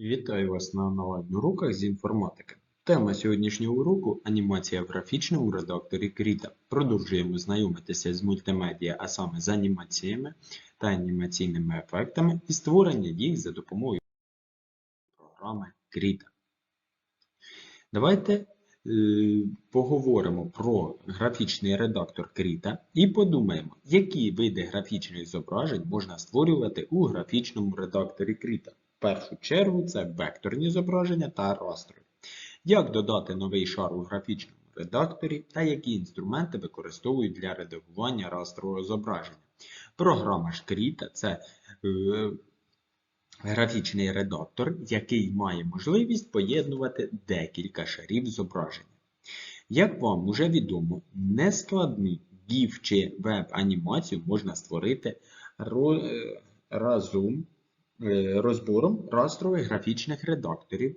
Вітаю вас на онлайн-уроках з інформатики. Тема сьогоднішнього уроку – анімація в графічному редакторі Кріта. Продовжуємо знайомитися з мультимедіа, а саме з анімаціями та анімаційними ефектами і створення їх за допомогою програми Кріта. Давайте е, поговоримо про графічний редактор Кріта і подумаємо, які види графічних зображень можна створювати у графічному редакторі Кріта. Першу чергу це векторні зображення та растрові. Як додати новий шар у графічному редакторі та які інструменти використовують для редагування растрового зображення. Програма ж Кріта – це е, графічний редактор, який має можливість поєднувати декілька шарів зображення. Як вам уже відомо, нескладну GIF чи веб-анімацію можна створити е, разом розбором растрових графічних редакторів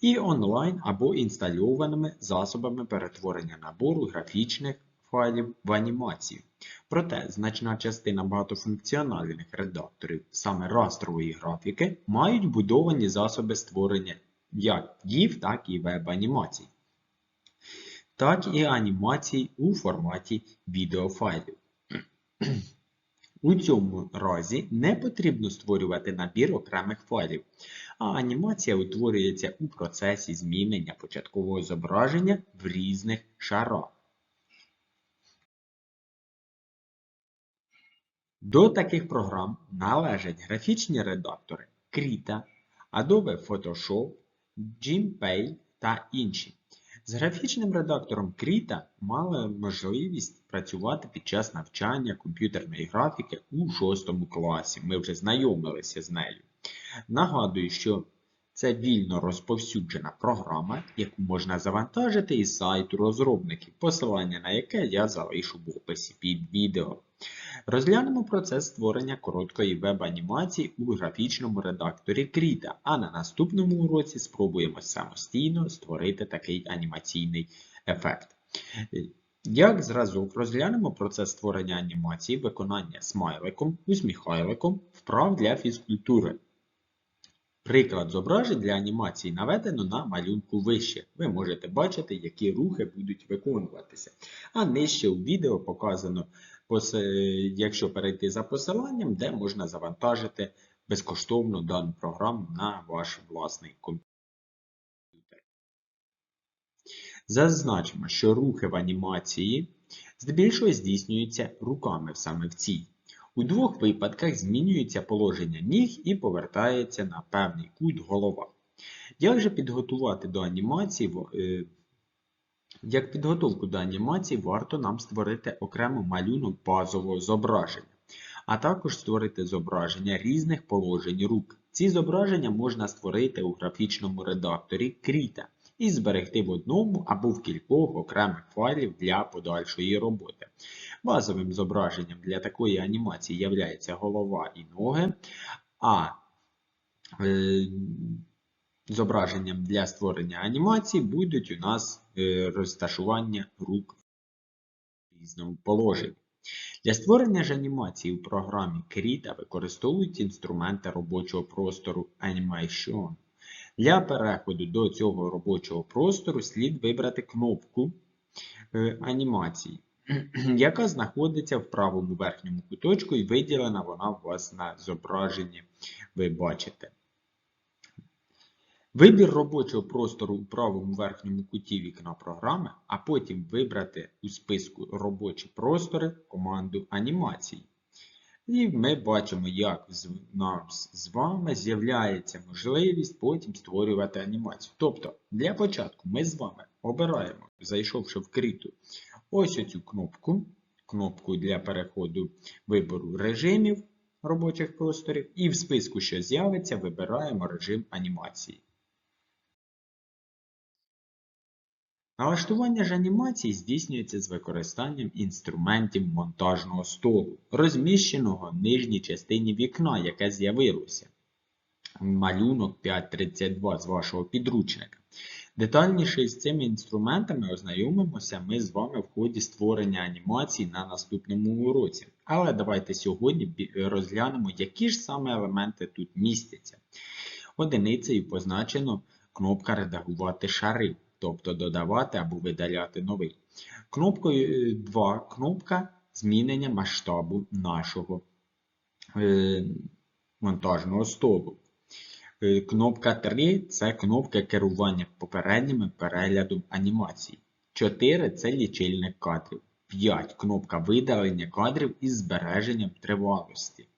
і онлайн або інстальованими засобами перетворення набору графічних файлів в анімацію. Проте значна частина багатофункціональних редакторів, саме растрової графіки, мають вбудовані засоби створення як GIF, так і веб-анімацій, так і анімацій у форматі відеофайлів. У цьому разі не потрібно створювати набір окремих файлів, а анімація утворюється у процесі змінення початкового зображення в різних шарах. До таких програм належать графічні редактори Krita, Adobe Photoshop, GIMPay та інші. З графічним редактором Кріта мали можливість працювати під час навчання комп'ютерної графіки у 6 класі. Ми вже знайомилися з нею. Нагадую, що це вільно розповсюджена програма, яку можна завантажити із сайту розробників, посилання на яке я залишу в описі під відео. Розглянемо процес створення короткої веб-анімації у графічному редакторі Krita, а на наступному уроці спробуємо самостійно створити такий анімаційний ефект. Як зразок розглянемо процес створення анімації, виконання смайликом, усміхайликом, вправ для фізкультури. Приклад зображень для анімації наведено на малюнку вище. Ви можете бачити, які рухи будуть виконуватися. А нижче у відео показано, якщо перейти за посиланням, де можна завантажити безкоштовно дану програму на ваш власний комп'ютер. Зазначимо, що рухи в анімації здебільшого здійснюються руками саме в цій. У двох випадках змінюється положення ніг і повертається на певний кут голова. Як же підготувати до анімації? е, Як підготовку до анімації варто нам створити окремо малюнок базового зображення, а також створити зображення різних положень рук. Ці зображення можна створити у графічному редакторі Krita і зберегти в одному або в кількох окремих файлів для подальшої роботи. Базовим зображенням для такої анімації являється голова і ноги, а е, зображенням для створення анімації будуть у нас е, розташування рук в різному положенні. Для створення ж анімації у програмі Krita використовують інструменти робочого простору Animation. Для переходу до цього робочого простору слід вибрати кнопку е, анімації, яка знаходиться в правому верхньому куточку і виділена вона у вас на зображенні, ви бачите. Вибір робочого простору у правому верхньому куті вікна програми, а потім вибрати у списку робочі простори команду анімації. І ми бачимо, як з- з вами з'являється можливість потім створювати анімацію. Тобто, для початку ми з вами обираємо, зайшовши в криту, ось оцю кнопку, кнопку для переходу вибору режимів робочих просторів, і в списку, що з'явиться, вибираємо режим анімації. Налаштування ж анімації здійснюється з використанням інструментів монтажного столу, розміщеного в нижній частині вікна, яке з'явилося. Малюнок 532 з вашого підручника. Детальніше з цими інструментами ознайомимося ми з вами в ході створення анімації на наступному уроці. Але давайте сьогодні розглянемо, які ж саме елементи тут містяться. Одиницею позначено кнопка Редагувати шари, тобто додавати або видаляти новий. Кнопкою 2 кнопка змінення масштабу нашого е, монтажного столу. Е, Кнопка 3 це кнопка керування попереднім переглядом анімації. 4 це лічильник кадрів. 5 кнопка видалення кадрів із збереженням тривалості.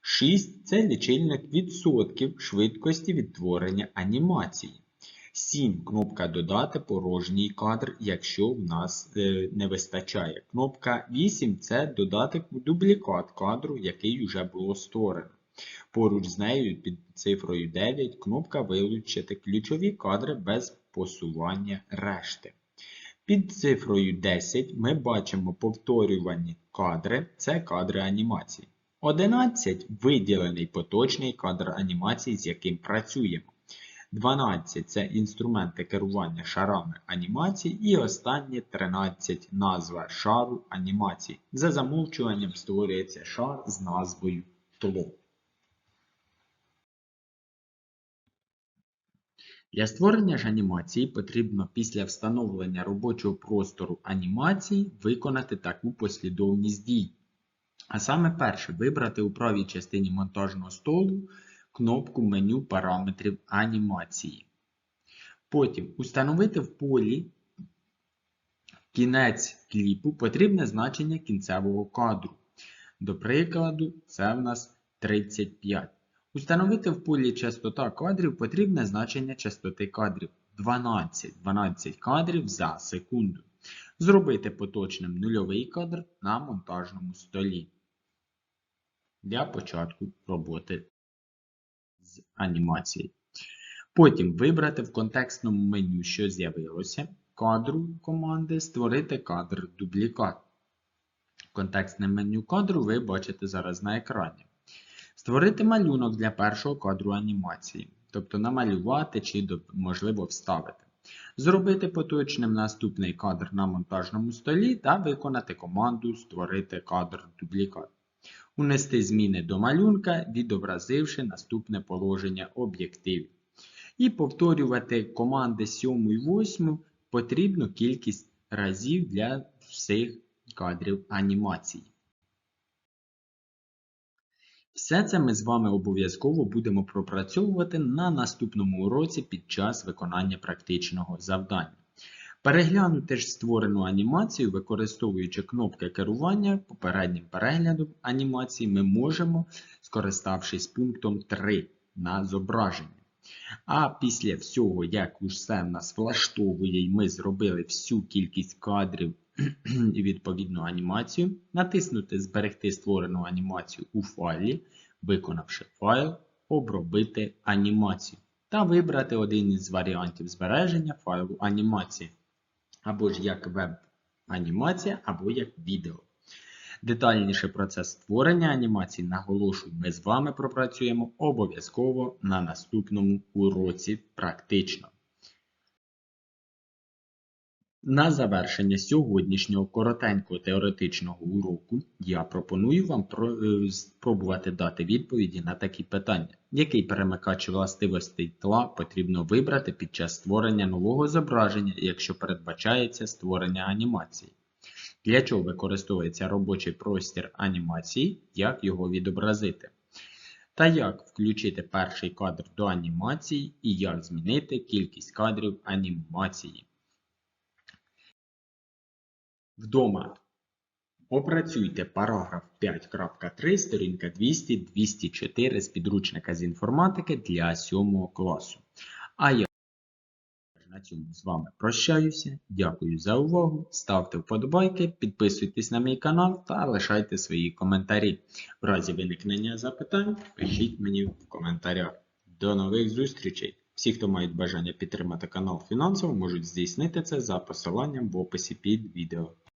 6 це лічильник відсотків швидкості відтворення анімації. 7 кнопка додати порожній кадр, якщо в нас е, не вистачає. Кнопка 8 це додати дублікат кадру, який вже було створено. Поруч з нею під цифрою 9 кнопка Вилучити ключові кадри без посування решти. Під цифрою 10 ми бачимо повторювані кадри це кадри анімації. 11 виділений поточний кадр анімації, з яким працюємо. 12 це інструменти керування шарами анімації. І останнє 13 назва шару анімації. За замовчуванням створюється шар з назвою тло. Для створення ж анімації потрібно після встановлення робочого простору анімації виконати таку послідовність дій. А саме перше, вибрати у правій частині монтажного столу кнопку меню параметрів анімації. Потім установити в полі кінець кліпу потрібне значення кінцевого кадру. До прикладу, це в нас 35. Установити в полі частота кадрів потрібне значення частоти кадрів 12 12 кадрів за секунду. Зробити поточним нульовий кадр на монтажному столі для початку роботи з анімацією. Потім вибрати в контекстному меню, що з'явилося, кадру команди Створити кадр дублікат. Контекстне меню кадру ви бачите зараз на екрані. Створити малюнок для першого кадру анімації, тобто намалювати чи, можливо, вставити. Зробити поточним наступний кадр на монтажному столі та виконати команду Створити кадр дублікат. Унести зміни до малюнка, відобразивши наступне положення об'єктивів. І повторювати команди 7 і 8 потрібну кількість разів для всіх кадрів анімації. Все це ми з вами обов'язково будемо пропрацьовувати на наступному уроці під час виконання практичного завдання. Переглянути ж створену анімацію, використовуючи кнопки керування попереднім переглядом анімації, ми можемо, скориставшись пунктом 3 на зображення. А після всього, як усе в нас влаштовує, і ми зробили всю кількість кадрів і відповідну анімацію, натиснути Зберегти створену анімацію у файлі, виконавши файл, обробити анімацію та вибрати один із варіантів збереження файлу анімації, або ж як веб-анімація, або як відео. Детальніше процес створення анімації, наголошую, ми з вами пропрацюємо обов'язково на наступному уроці практично. На завершення сьогоднішнього коротенького теоретичного уроку я пропоную вам е, спробувати дати відповіді на такі питання. Який перемикач властивостей тла потрібно вибрати під час створення нового зображення, якщо передбачається створення анімації? Для чого використовується робочий простір анімації, як його відобразити? Та як включити перший кадр до анімації і як змінити кількість кадрів анімації. Вдома опрацюйте параграф 5.3, сторінка 200-204 з підручника з інформатики для 7 класу. А я на цьому з вами прощаюся. Дякую за увагу. Ставте вподобайки, підписуйтесь на мій канал та лишайте свої коментарі. В разі виникнення запитань пишіть мені в коментарях. До нових зустрічей! Всі, хто мають бажання підтримати канал фінансово, можуть здійснити це за посиланням в описі під відео.